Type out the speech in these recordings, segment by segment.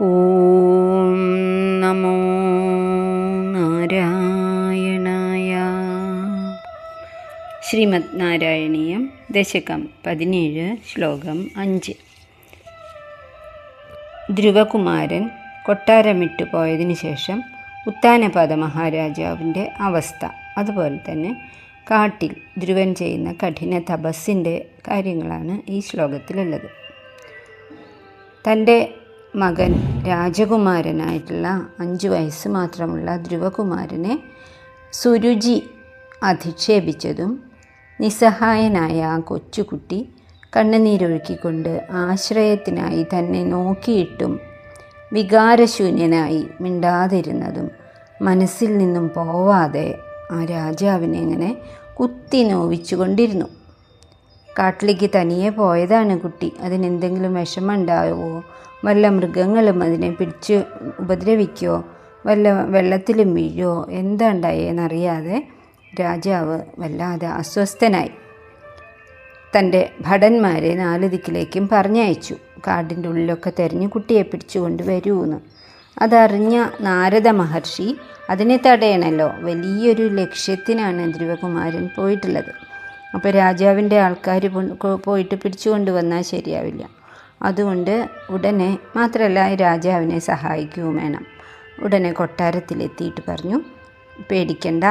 ഓം നമോ നാരായണായ. ശ്രീമദ് നാരായണീയം ദശകം പതിനേഴ് ശ്ലോകം അഞ്ച്. ധ്രുവകുമാരൻ കൊട്ടാരമിട്ടു പോയതിനു ശേഷം ഉത്താനപാദ മഹാരാജാവിന്റെ അവസ്ഥ. അതുപോലെ തന്നെ കാട്ടിൽ ധ്രുവൻ ചെയ്യുന്ന കഠിന തപസ്സിന്റെ കാര്യങ്ങളാണ് ഈ ശ്ലോകത്തിലുള്ളത്. തന്റെ മകൻ രാജകുമാരനായിട്ടുള്ള അഞ്ച് വയസ്സ് മാത്രമുള്ള ധ്രുവകുമാരനെ സുരുചി അധിക്ഷേപിച്ചതും നിസ്സഹായനായ ആ കൊച്ചുകുട്ടി കണ്ണുനീരൊഴുക്കിക്കൊണ്ട് ആശ്രയത്തിനായി തന്നെ നോക്കിയിട്ടും വികാരശൂന്യനായി മിണ്ടാതിരുന്നതും മനസ്സിൽ നിന്നും പോവാതെ ആ രാജാവിനെ ഇങ്ങനെ കുത്തി നോവിച്ചുകൊണ്ടിരുന്നു. കാട്ടിലേക്ക് തനിയെ പോയതാണ് കുട്ടി. അതിനെന്തെങ്കിലും വിഷമമുണ്ടാവുമോ വല്ല മൃഗങ്ങളും അതിനെ പിടിച്ച് ഉപദ്രവിക്കുകയോ വല്ല വെള്ളത്തിലും വീഴുമോ എന്താ ഉണ്ടായെന്നറിയാതെ രാജാവ് വല്ലാതെ അസ്വസ്ഥനായി. തന്റെ ഭടന്മാരെ നാല് ദിക്കിലേക്കും പറഞ്ഞയച്ചു. കാടിന്റെ ഉള്ളിലൊക്കെ തെരഞ്ഞു കുട്ടിയെ പിടിച്ചു കൊണ്ടുവരൂന്ന് അതറിഞ്ഞ നാരദ മഹർഷി അതിനെ തടയണല്ലോ. വലിയൊരു ലക്ഷ്യത്തിനാണ് ധ്രുവകുമാരൻ പോയിട്ടുള്ളത്. അപ്പോൾ രാജാവിന്റെ ആൾക്കാർ പോയിട്ട് പിടിച്ചു കൊണ്ടുവന്നാൽ ശരിയാവില്ല. അതുകൊണ്ട് ഉടനെ മാത്രമല്ല രാജാവിനെ സഹായിക്കുകയും വേണം. ഉടനെ കൊട്ടാരത്തിലെത്തിയിട്ട് പറഞ്ഞു പേടിക്കണ്ട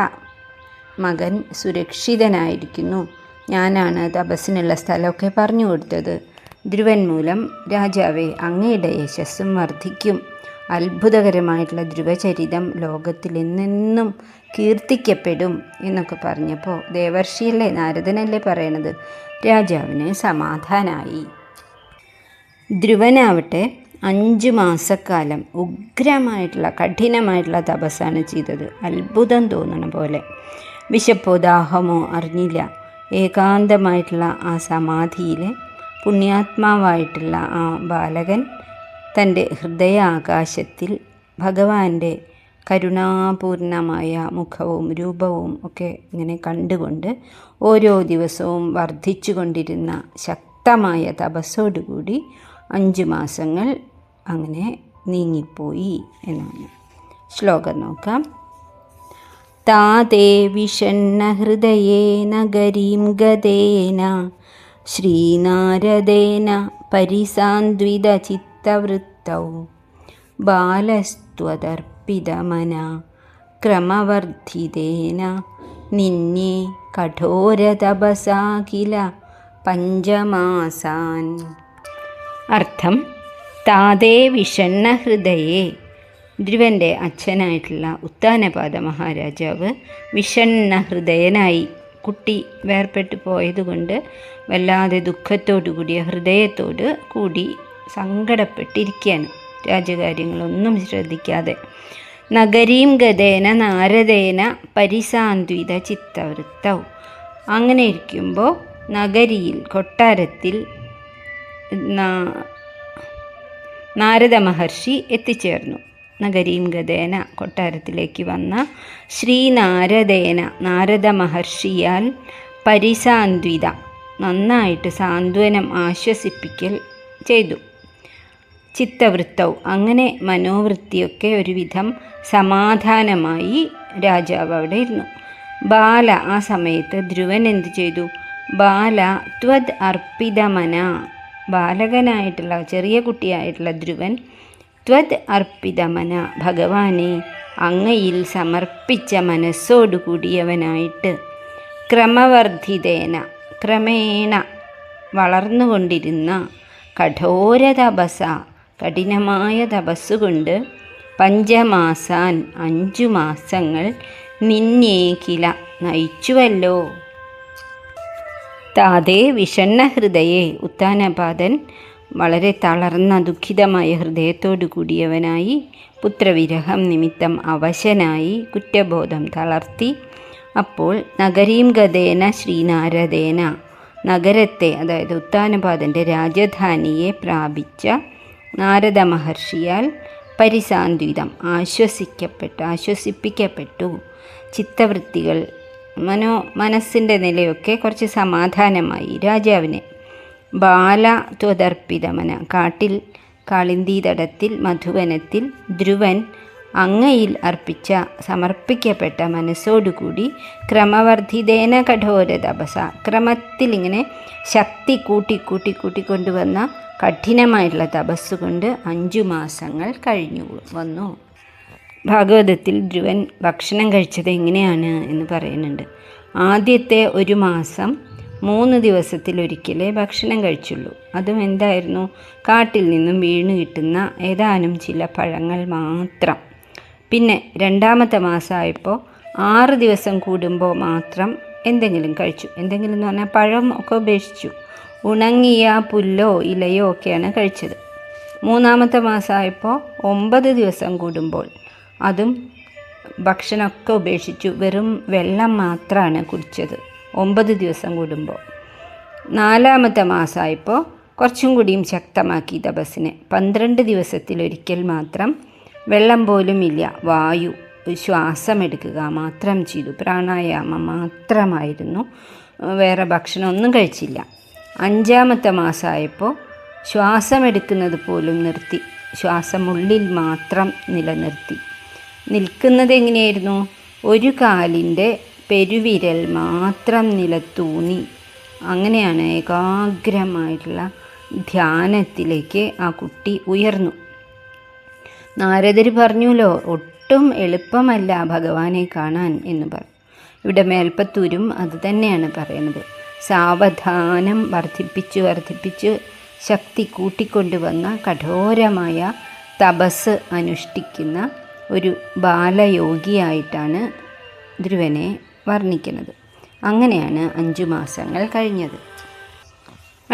മകൻ സുരക്ഷിതനായിരിക്കുന്നു. ഞാനാണ് തപസ്സിനുള്ള സ്ഥലമൊക്കെ പറഞ്ഞു കൊടുത്തത്. ധ്രുവൻ മൂലം രാജാവെ അങ്ങയുടെ യശസ്സും വർദ്ധിക്കും. അത്ഭുതകരമായിട്ടുള്ള ധ്രുവചരിതം ലോകത്തിൽ എന്നെന്നും കീർത്തിക്കപ്പെടും എന്നൊക്കെ പറഞ്ഞപ്പോൾ ദേവർഷിയല്ലേ നാരദനല്ലേ പറയണത്? രാജാവിന് സമാധാനായി. ധ്രുവനാവട്ടെ അഞ്ച് മാസക്കാലം ഉഗ്രമായിട്ടുള്ള കഠിനമായിട്ടുള്ള തപസ്സാണ് ചെയ്തത്. അത്ഭുതം തോന്നണ പോലെ. വിശപ്പോ ദാഹമോ അറിഞ്ഞില്ല. ഏകാന്തമായിട്ടുള്ള ആ സമാധിയിൽ പുണ്യാത്മാവായിട്ടുള്ള ആ ബാലകൻ തന്റെ ഹൃദയാകാശത്തിൽ ഭഗവാന്റെ കരുണാപൂർണമായ മുഖവും രൂപവും ഒക്കെ ഇങ്ങനെ കണ്ടുകൊണ്ട് ഓരോ ദിവസവും വർദ്ധിച്ചു കൊണ്ടിരുന്ന ശക്തമായ തപസ്സോടുകൂടി അഞ്ച് മാസങ്ങൾ അങ്ങനെ നീങ്ങിപ്പോയി എന്നാണ്. ശ്ലോകം നോക്കാം. താതേ വിഷണ്ണ ഹൃദയേന ഗരീം ഗതേന ശ്രീനാരദേന പരിസാന്ദ്വിത ചിത്തവൃത്തൗ ബാലസ്ത്വതർപ്പിതമന ക്രമവർദ്ധിതേന നിന്നെ കഠോരതപസാഖില പഞ്ചമാസാൻ. അർത്ഥം താതേ വിഷണ്ണ ഹൃദയേ. ധ്രുവന്റെ അച്ഛനായിട്ടുള്ള ഉത്താനപാദ മഹാരാജാവ് വിഷണ്ണ ഹൃദയനായി കുട്ടി വേർപ്പെട്ട് പോയതുകൊണ്ട് വല്ലാതെ ദുഃഖത്തോടു കൂടിയ ഹൃദയത്തോട് കൂടി സങ്കടപ്പെട്ടിരിക്കുകയാണ്. രാജകാര്യങ്ങളൊന്നും ശ്രദ്ധിക്കാതെ. നഗരീം ഗതേന നാരദേന പരിസാന്വിത ചിത്തവൃത്തവും അങ്ങനെ ഇരിക്കുമ്പോൾ നഗരിയിൽ കൊട്ടാരത്തിൽ നാരദ മഹർഷി എത്തിച്ചേർന്നു. നഗരീം ഗതേന കൊട്ടാരത്തിലേക്ക് വന്ന ശ്രീനാരദേന നാരദ മഹർഷിയാൽ പരിസാന്വിത നന്നായിട്ട് സാന്ത്വനം ആശ്വസിപ്പിക്കൽ ചെയ്തു. ചിത്തവൃത്തവും അങ്ങനെ മനോവൃത്തിയൊക്കെ ഒരുവിധം സമാധാനമായി രാജാവ് അവിടെ ഇരുന്നു. ബാല ആ സമയത്ത് ധ്രുവൻ എന്തു ചെയ്തു? ബാല ത്വത് അർപ്പിതമന ബാലകനായിട്ടുള്ള ചെറിയ കുട്ടിയായിട്ടുള്ള ധ്രുവൻ ത്വത് അർപ്പിതമന ഭഗവാനെ അങ്ങയിൽ സമർപ്പിച്ച മനസ്സോടു കൂടിയവനായിട്ട് ക്രമവർദ്ധിതേന ക്രമേണ വളർന്നുകൊണ്ടിരുന്ന കഠോര തപസ കഠിനമായ തപസ്സുകൊണ്ട് പഞ്ചമാസാൻ അഞ്ചു മാസങ്ങൾ നിന്നേക്കില നയിച്ചുവല്ലോ. താതേ വിഷണ്ണ ഹൃദയെ ഉത്താനപാദൻ വളരെ തളർന്ന ദുഃഖിതമായ ഹൃദയത്തോടു കൂടിയവനായി പുത്രവിരഹം നിമിത്തം അവശനായി കുറ്റബോധം തളർത്തി. അപ്പോൾ നഗരീം ഗതേന ശ്രീനാരദേന നഗരത്തെ അതായത് ഉത്താനപാദന്റെ രാജധാനിയെ പ്രാപിച്ച നാരദ മഹർഷിയാൽ പരിസാന്ത്വിതം ആശ്വസിക്കപ്പെട്ടു ആശ്വസിപ്പിക്കപ്പെട്ടു. ചിത്തവൃത്തികൾ മനോ മനസ്സിന്റെ നിലയൊക്കെ കുറച്ച് സമാധാനമായി. രാജാവിന് ബാല ത്വതർപ്പിതമന കാട്ടിൽ കാളിന്തീതടത്തിൽ മധുവനത്തിൽ ധ്രുവൻ അങ്ങയിൽ അർപ്പിച്ച സമർപ്പിക്കപ്പെട്ട മനസ്സോടുകൂടി ക്രമവർദ്ധിതേന കഠോര തപസ. ക്രമത്തിൽ ഇങ്ങനെ ശക്തി കൂട്ടി കൂട്ടി കൂട്ടിക്കൊണ്ടുവന്ന കഠിനമായിട്ടുള്ള തപസ്സുകൊണ്ട് അഞ്ചു മാസങ്ങൾ കഴിഞ്ഞു വന്നു. ഭാഗവതത്തിൽ ധ്രുവൻ ഭക്ഷണം കഴിച്ചത് എങ്ങനെയാണ് എന്ന് പറയുന്നുണ്ട്. ആദ്യത്തെ ഒരു മാസം മൂന്ന് ദിവസത്തിലൊരിക്കലേ ഭക്ഷണം കഴിച്ചുള്ളൂ. അതും എന്തായിരുന്നു? കാട്ടിൽ നിന്നും വീണ് കിട്ടുന്ന ഏതാനും ചില പഴങ്ങൾ മാത്രം. പിന്നെ രണ്ടാമത്തെ മാസമായപ്പോൾ ആറ് ദിവസം കൂടുമ്പോൾ മാത്രം എന്തെങ്കിലും കഴിച്ചു. എന്തെങ്കിലും എന്ന് പറഞ്ഞാൽ പഴം ഒക്കെ ഉപേക്ഷിച്ചു. ഉണങ്ങിയ പുല്ലോ ഇലയോ ഒക്കെയാണ് കഴിച്ചത്. മൂന്നാമത്തെ മാസമായപ്പോൾ ഒമ്പത് ദിവസം കൂടുമ്പോൾ അതും ഭക്ഷണമൊക്കെ ഉപേക്ഷിച്ചു. വെറും വെള്ളം മാത്രമാണ് കുടിച്ചത്. ഒമ്പത് ദിവസം കൂടുമ്പോൾ. നാലാമത്തെ മാസമായപ്പോൾ കുറച്ചും കൂടിയും ശക്തമാക്കി തപസ്സിനെ പന്ത്രണ്ട് ദിവസത്തിലൊരിക്കൽ മാത്രം വെള്ളം പോലും ഇല്ല. വായു ശ്വാസമെടുക്കുക മാത്രം ചെയ്തു. പ്രാണായാമം മാത്രമായിരുന്നു. വേറെ ഭക്ഷണമൊന്നും കഴിച്ചില്ല. അഞ്ചാമത്തെ മാസമായപ്പോൾ ശ്വാസമെടുക്കുന്നത് പോലും നിർത്തി. ശ്വാസം ഉള്ളിൽ മാത്രം നിലനിർത്തി. നിൽക്കുന്നത് എങ്ങനെയായിരുന്നു? ഒരു കാലിന്റെ പെരുവിരൽ മാത്രം നിലത്തൂന്നി. അങ്ങനെയാണ് ഏകാഗ്രമായിട്ടുള്ള ധ്യാനത്തിലേക്ക് ആ കുട്ടി ഉയർന്നു. നാരദർ പറഞ്ഞുല്ലോ ഒട്ടും എളുപ്പമല്ല ഭഗവാനെ കാണാൻ എന്ന് പറഞ്ഞു. ഇവിടെ മേൽപ്പത്തൂരും അത് തന്നെയാണ് പറയുന്നത്. സാവധാനം വർദ്ധിപ്പിച്ച് വർദ്ധിപ്പിച്ച് ശക്തി കൂട്ടിക്കൊണ്ടുവന്ന കഠോരമായ തപസ് അനുഷ്ഠിക്കുന്ന ഒരു ബാലയോഗിയായിട്ടാണ് ധ്രുവനെ വർണിക്കുന്നത്. അങ്ങനെയാണ് അഞ്ചു മാസങ്ങൾ കഴിഞ്ഞത്.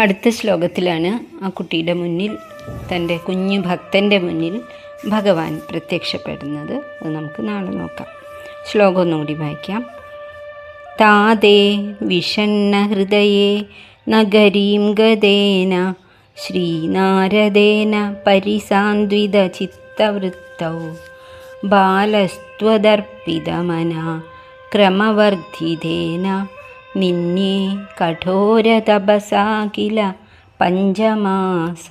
അടുത്ത ശ്ലോകത്തിലാണ് ആ കുട്ടിയുടെ മുന്നിൽ തന്റെ കുഞ്ഞു ഭക്തന്റെ മുന്നിൽ ഭഗവാൻ പ്രത്യക്ഷപ്പെടുന്നത്. അത് നമുക്ക് നാളെ നോക്കാം. ശ്ലോകം ഒന്നുകൂടി വായിക്കാം. താതേ വിഷണ്ണ ഹൃദയേ നഗരീം ഗതേന ശ്രീനാരദേന പരിസാന്വിത ചിത്തവൃത്തൗ ബാലസ്ത്വദർപ്പിതമന ക്രമവർദ്ധിതേന നിന്യേ കഠോരതപസാ കില പഞ്ചമാസ